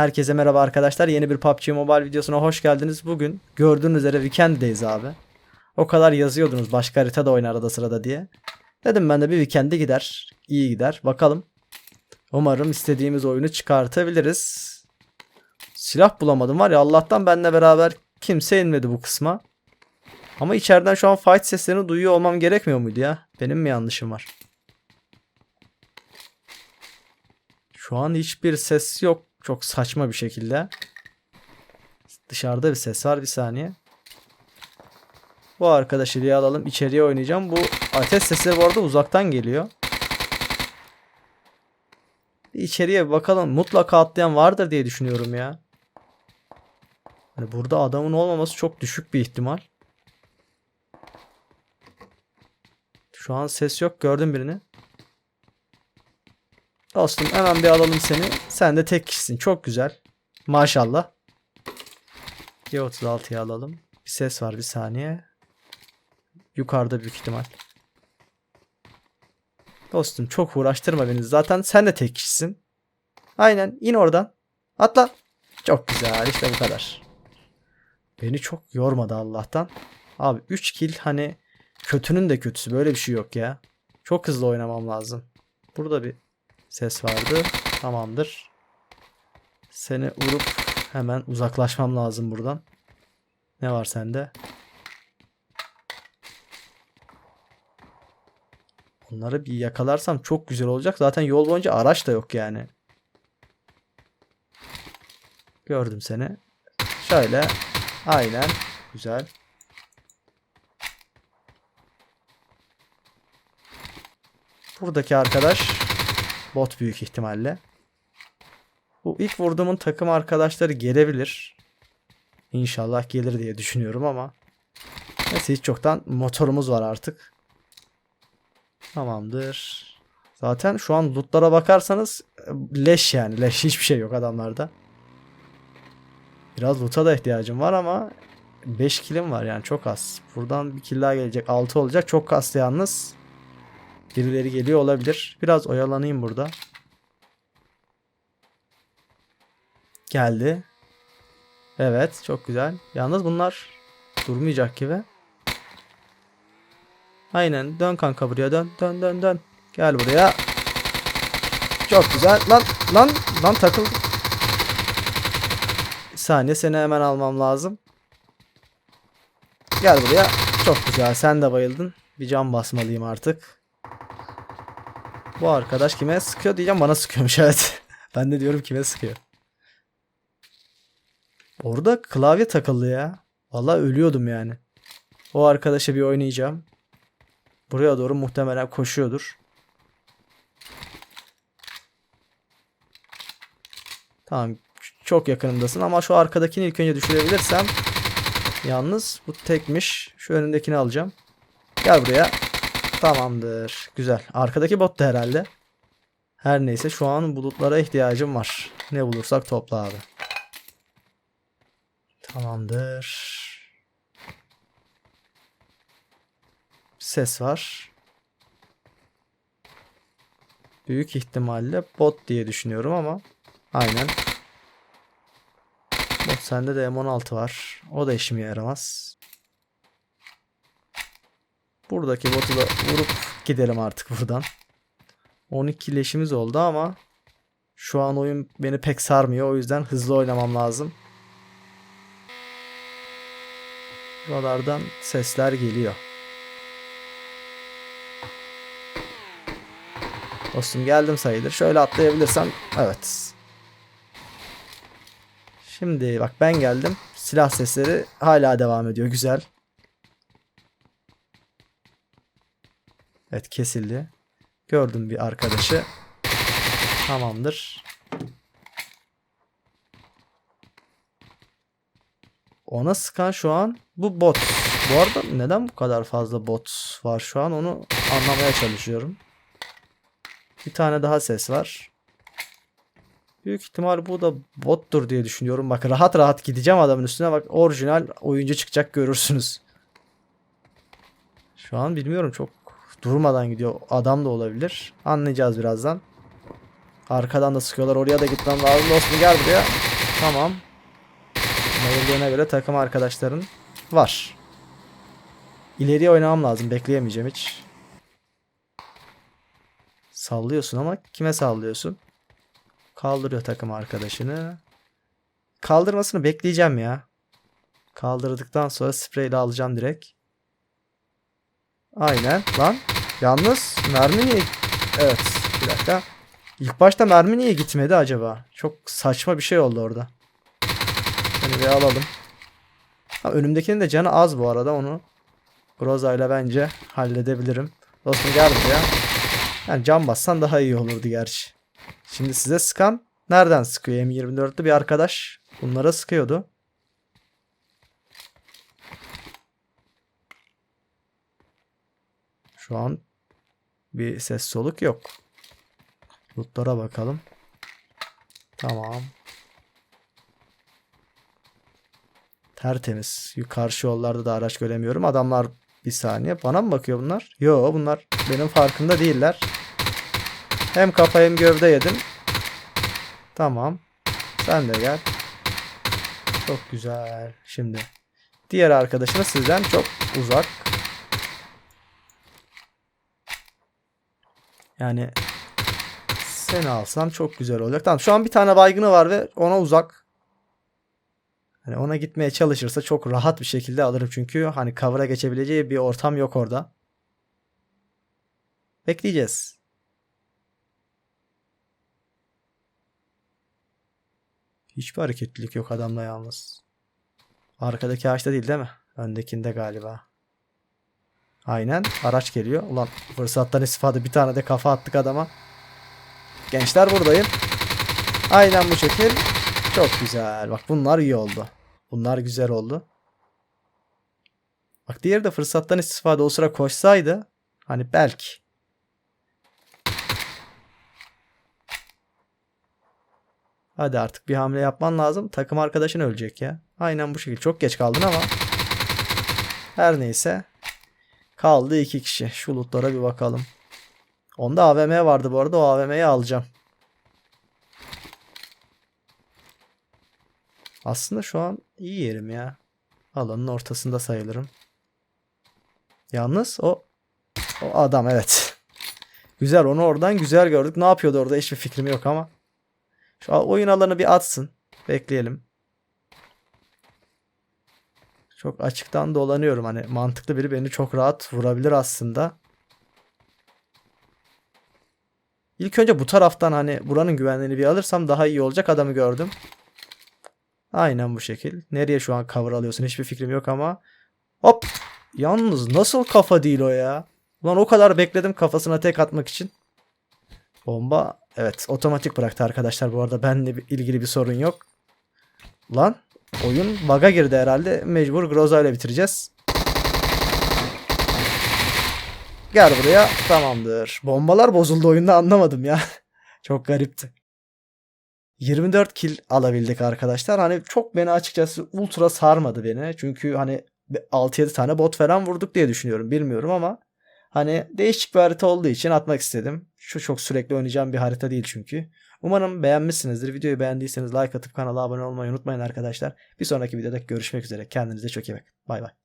Herkese merhaba arkadaşlar. Yeni bir PUBG Mobile videosuna hoş geldiniz. Bugün gördüğünüz üzere Weekend'deyiz abi. O kadar yazıyordunuz başka harita da oynar arada sırada diye. Dedim ben de bir Weekend'e gider. iyi gider. Bakalım. Umarım istediğimiz oyunu çıkartabiliriz. Silah bulamadım var ya Allah'tan benle beraber kimse inmedi bu kısma. Ama içeriden şu an fight seslerini duyuyor olmam gerekmiyor muydu ya? Benim mi yanlışım var? Şu an hiçbir ses yok. Çok saçma bir şekilde. Dışarıda bir ses var. Bir saniye. Bu arkadaşı diye alalım. İçeriye oynayacağım. Bu ateş sesi bu arada uzaktan geliyor. Bir içeriye bir bakalım. Mutlaka atlayan vardır diye düşünüyorum ya. Hani burada adamın olmaması çok düşük bir ihtimal. Şu an ses yok. Gördüm birini. Dostum hemen bir alalım seni. Sen de tek kişisin. Çok güzel. Maşallah. G36'yı alalım. Bir ses var bir saniye. Yukarıda büyük ihtimal. Dostum çok uğraştırma beni. Zaten sen de tek kişisin. Aynen in oradan. Atla. Çok güzel işte bu kadar. Beni çok yormadı Allah'tan. Abi 3 kill hani kötünün de kötüsü böyle bir şey yok ya. Çok hızlı oynamam lazım. Burada bir Ses vardı. Tamamdır. Seni vurup hemen uzaklaşmam lazım buradan. Ne var sende? Onları bir yakalarsam çok güzel olacak. Zaten yol boyunca araç da yok yani. Gördüm seni. Şöyle. Aynen. Güzel. Buradaki arkadaş Bot büyük ihtimalle. Bu ilk vurduğumun takım arkadaşları gelebilir. İnşallah gelir diye düşünüyorum ama. Neyse hiç çoktan motorumuz var artık. Tamamdır. Zaten şu an lootlara bakarsanız leş yani. Leş hiçbir şey yok adamlarda. Biraz loot'a da ihtiyacım var ama 5 kilim var yani çok az. Buradan bir kill daha gelecek. 6 olacak. Çok kastı yalnız. Birileri geliyor olabilir. Biraz oyalanayım burada. Geldi. Evet çok güzel. Yalnız bunlar durmayacak gibi. Aynen dön kanka buraya dön dön dön dön. Gel buraya. Çok güzel. Lan lan lan takıldı. Bir saniye seni hemen almam lazım. Gel buraya. Çok güzel. Sen de bayıldın. Bir cam basmalıyım artık. Bu arkadaş kime sıkıyor diyeceğim bana sıkıyormuş evet. ben de diyorum kime sıkıyor. Orada klavye takıldı ya. Vallahi ölüyordum yani. O arkadaşa bir oynayacağım. Buraya doğru muhtemelen koşuyordur. Tamam çok yakınımdasın ama şu arkadakini ilk önce düşürebilirsem yalnız bu tekmiş. Şu önündekini alacağım. Gel buraya. Tamamdır. Güzel. Arkadaki bot da herhalde. Her neyse şu an bulutlara ihtiyacım var. Ne bulursak topla abi. Tamamdır. Ses var. Büyük ihtimalle bot diye düşünüyorum ama aynen. Bot sende de M16 var. O da işime yaramaz. Buradaki botu da vurup gidelim artık buradan. 12 leşimiz oldu ama şu an oyun beni pek sarmıyor. O yüzden hızlı oynamam lazım. Buralardan sesler geliyor. Dostum geldim sayılır. Şöyle atlayabilirsem evet. Şimdi bak ben geldim. Silah sesleri hala devam ediyor. Güzel. Evet kesildi. Gördüm bir arkadaşı. Tamamdır. Ona sıkan şu an bu bot. Bu arada neden bu kadar fazla bot var şu an onu anlamaya çalışıyorum. Bir tane daha ses var. Büyük ihtimal bu da bottur diye düşünüyorum. Bak rahat rahat gideceğim adamın üstüne. Bak orijinal oyuncu çıkacak görürsünüz. Şu an bilmiyorum çok durmadan gidiyor. Adam da olabilir. Anlayacağız birazdan. Arkadan da sıkıyorlar. Oraya da gitmem lazım. Dostum gel buraya. Tamam. Bayıldığına göre takım arkadaşların var. İleriye oynamam lazım. Bekleyemeyeceğim hiç. Sallıyorsun ama kime sallıyorsun? Kaldırıyor takım arkadaşını. Kaldırmasını bekleyeceğim ya. Kaldırdıktan sonra spreyle alacağım direkt. Aynen. Lan yalnız mermi niye... Evet bir dakika. İlk başta mermi niye gitmedi acaba? Çok saçma bir şey oldu orada. Hani bir alalım. Ha, önümdekinin de canı az bu arada onu. Groza ile bence halledebilirim. Dostum gel buraya. Yani can bassan daha iyi olurdu gerçi. Şimdi size sıkan nereden sıkıyor? M24'lü bir arkadaş bunlara sıkıyordu. Şu an bir ses soluk yok. Lootlara bakalım. Tamam. Tertemiz. Karşı yollarda da araç göremiyorum. Adamlar bir saniye. Bana mı bakıyor bunlar? Yo bunlar benim farkında değiller. Hem kafa hem gövde yedim. Tamam. Sen de gel. Çok güzel. Şimdi diğer arkadaşınız sizden çok uzak. Yani seni alsam çok güzel olacak. Tamam şu an bir tane baygını var ve ona uzak. Hani ona gitmeye çalışırsa çok rahat bir şekilde alırım çünkü hani cover'a geçebileceği bir ortam yok orada. Bekleyeceğiz. Hiçbir hareketlilik yok adamla yalnız. Arkadaki ağaçta değil değil mi? Öndekinde galiba. Aynen. Araç geliyor. Ulan fırsattan istifade bir tane de kafa attık adama. Gençler buradayım. Aynen bu şekil. Çok güzel. Bak bunlar iyi oldu. Bunlar güzel oldu. Bak diğeri de fırsattan istifade o sıra koşsaydı. Hani belki. Hadi artık bir hamle yapman lazım. Takım arkadaşın ölecek ya. Aynen bu şekilde. Çok geç kaldın ama. Her neyse. Kaldı iki kişi. Şu lootlara bir bakalım. Onda AVM vardı bu arada. O AVM'yi alacağım. Aslında şu an iyi yerim ya. Alanın ortasında sayılırım. Yalnız o o adam evet. Güzel onu oradan güzel gördük. Ne yapıyordu orada hiçbir fikrim yok ama. Şu oyun alanı bir atsın. Bekleyelim. Çok açıktan dolanıyorum. Hani mantıklı biri beni çok rahat vurabilir aslında. İlk önce bu taraftan hani buranın güvenliğini bir alırsam daha iyi olacak adamı gördüm. Aynen bu şekil. Nereye şu an cover alıyorsun hiçbir fikrim yok ama. Hop. Yalnız nasıl kafa değil o ya. Ulan o kadar bekledim kafasına tek atmak için. Bomba evet otomatik bıraktı arkadaşlar bu arada benimle ilgili bir sorun yok. Lan oyun bug'a girdi herhalde. Mecbur Groza ile bitireceğiz. Gel buraya. Tamamdır. Bombalar bozuldu oyunda anlamadım ya. Çok garipti. 24 kill alabildik arkadaşlar. Hani çok beni açıkçası ultra sarmadı beni. Çünkü hani 6-7 tane bot falan vurduk diye düşünüyorum. Bilmiyorum ama hani değişik bir harita olduğu için atmak istedim. Şu çok sürekli oynayacağım bir harita değil çünkü. Umarım beğenmişsinizdir. Videoyu beğendiyseniz like atıp kanala abone olmayı unutmayın arkadaşlar. Bir sonraki videoda görüşmek üzere. Kendinize çok iyi bakın. Bay bay.